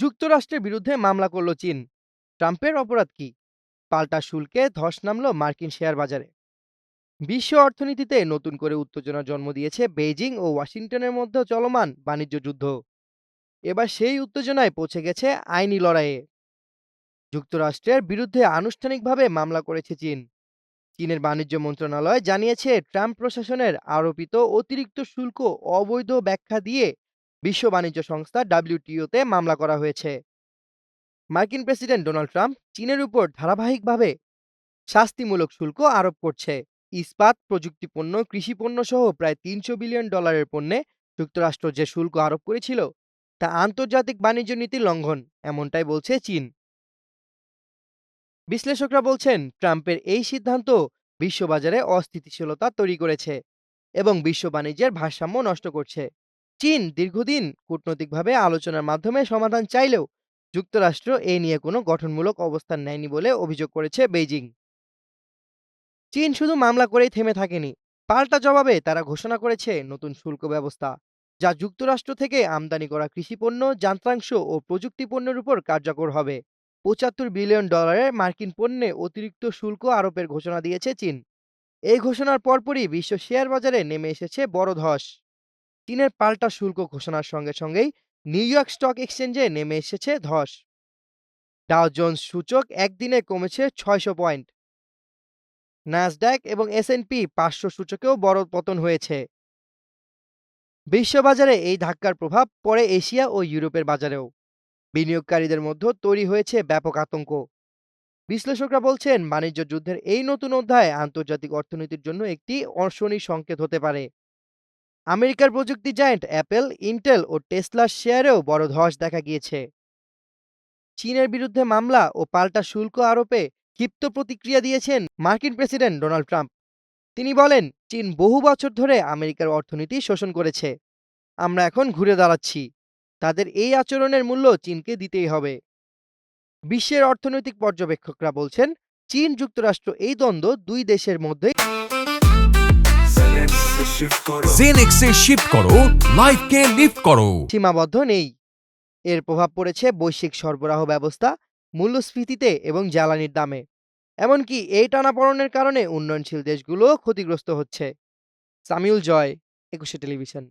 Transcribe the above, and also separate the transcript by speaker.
Speaker 1: যুক্তরাষ্ট্রের বিরুদ্ধে মামলা করল চীন। ট্রাম্পের অপরাধ কি? পাল্টা শুল্কে ধস নামল মার্কিন শেয়ার বাজারে। বিশ্ব অর্থনীতিতে নতুন করে উত্তেজনা জন্ম দিয়েছে বেইজিং ও ওয়াশিংটনের মধ্যে চলমান বাণিজ্য যুদ্ধ। এবার সেই উত্তেজনায় পৌঁছে গেছে আইনি লড়াইয়ে। যুক্তরাষ্ট্রের বিরুদ্ধে আনুষ্ঠানিকভাবে মামলা করেছে চীন। চীনের বাণিজ্য মন্ত্রণালয় জানিয়েছে, ট্রাম্প প্রশাসনের আরোপিত অতিরিক্ত শুল্ক অবৈধ ব্যাখ্যা দিয়ে বিশ্ব বাণিজ্য সংস্থা ডাব্লিউটিওতে মামলা করা হয়েছে। মার্কিন প্রেসিডেন্ট ডোনাল্ড ট্রাম্প চীনের উপর ধারাবাহিকভাবে শাস্তিমূলক শুল্ক আরোপ করছে। ইস্পাত, প্রযুক্তিপণ্য, কৃষিপণ্য সহ প্রায় তিনশো বিলিয়ন ডলারের পণ্যে যুক্তরাষ্ট্র যে শুল্ক আরোপ করেছিল, তা আন্তর্জাতিক বাণিজ্য নীতি লঙ্ঘন, এমনটাই বলছে চীন। বিশ্লেষকরা বলছেন, ট্রাম্পের এই সিদ্ধান্ত বিশ্ববাজারে অস্থিতিশীলতা তৈরি করেছে এবং বিশ্ব বাণিজ্যের ভারসাম্য নষ্ট করছে। চীন দীর্ঘদিন কূটনৈতিকভাবে আলোচনার মাধ্যমে সমাধান চাইলেও যুক্তরাষ্ট্র এ নিয়ে কোনো গঠনমূলক অবস্থান নেয়নি বলে অভিযোগ করেছে বেইজিং। চীন শুধু মামলা করেই থেমে থাকেনি, পাল্টা জবাবে তারা ঘোষণা করেছে নতুন শুল্ক ব্যবস্থা, যা যুক্তরাষ্ট্র থেকে আমদানি করা কৃষিপণ্য, যন্ত্রাংশ ও প্রযুক্তি পণ্যের উপর কার্যকর হবে। পঁচাত্তর বিলিয়ন ডলারের মার্কিন পণ্যে অতিরিক্ত শুল্ক আরোপের ঘোষণা দিয়েছে চীন। এই ঘোষণার পরপরই বিশ্ব শেয়ার বাজারে নেমে এসেছে বড় ধস। চীনের পাল্টা শুল্ক ঘোষণার সঙ্গে সঙ্গেই নিউ ইয়র্ক স্টক এক্সচেঞ্জে নেমে এসেছে ধস। ডাও জোন্স সূচক একদিনে কমেছে ছয়শো পয়েন্ট। ন্যাসড্যাক এবং এসএনপি পাঁচশো সূচকেও বড় পতন হয়েছে। বিশ্ববাজারে এই ধাক্কার প্রভাব পড়ে এশিয়া ও ইউরোপের বাজারেও। বিনিয়োগকারীদের মধ্যে তৈরি হয়েছে ব্যাপক আতঙ্ক। বিশ্লেষকরা বলছেন, বাণিজ্য যুদ্ধের এই নতুন অধ্যায় আন্তর্জাতিক অর্থনীতির জন্য একটি অর্শনী সংকেত হতে পারে। আমেরিকার প্রযুক্তি জায়ান্ট অ্যাপেল, ইন্টেল ও টেসলার শেয়ারেও বড় ধস দেখা গিয়েছে। চীনের বিরুদ্ধে মামলা ও পাল্টা শুল্ক আরোপে ক্ষিপ্ত প্রতিক্রিয়া দিয়েছেন মার্কিন প্রেসিডেন্ট ডোনাল্ড ট্রাম্প। তিনি বলেন, চীন বহু বছর ধরে আমেরিকার অর্থনীতি শোষণ করেছে। আমরা এখন ঘুরে দাঁড়াচ্ছি। তাদের এই আচরণের মূল্য চীনকে দিতেই হবে। বিশ্বের অর্থনৈতিক পর্যবেক্ষকরা বলছেন, চীন যুক্তরাষ্ট্র এই দ্বন্দ্ব দুই দেশের মধ্যে
Speaker 2: জেনেক্সে শিফট করো লাইফকে লিফট করো।
Speaker 1: সীমাবদ্ধ নেই। এর প্রভাব পড়েছে বৈশ্বিক সরবরাহ ব্যবস্থা, মূল্যস্ফীতিতে এবং জ্বালানির দামে। এমনকি এই টানাপড়নের কারণে উন্নয়নশীল দেশগুলো ক্ষতিগ্রস্ত হচ্ছে। সামিউল জয়, একুশে টেলিভিশন।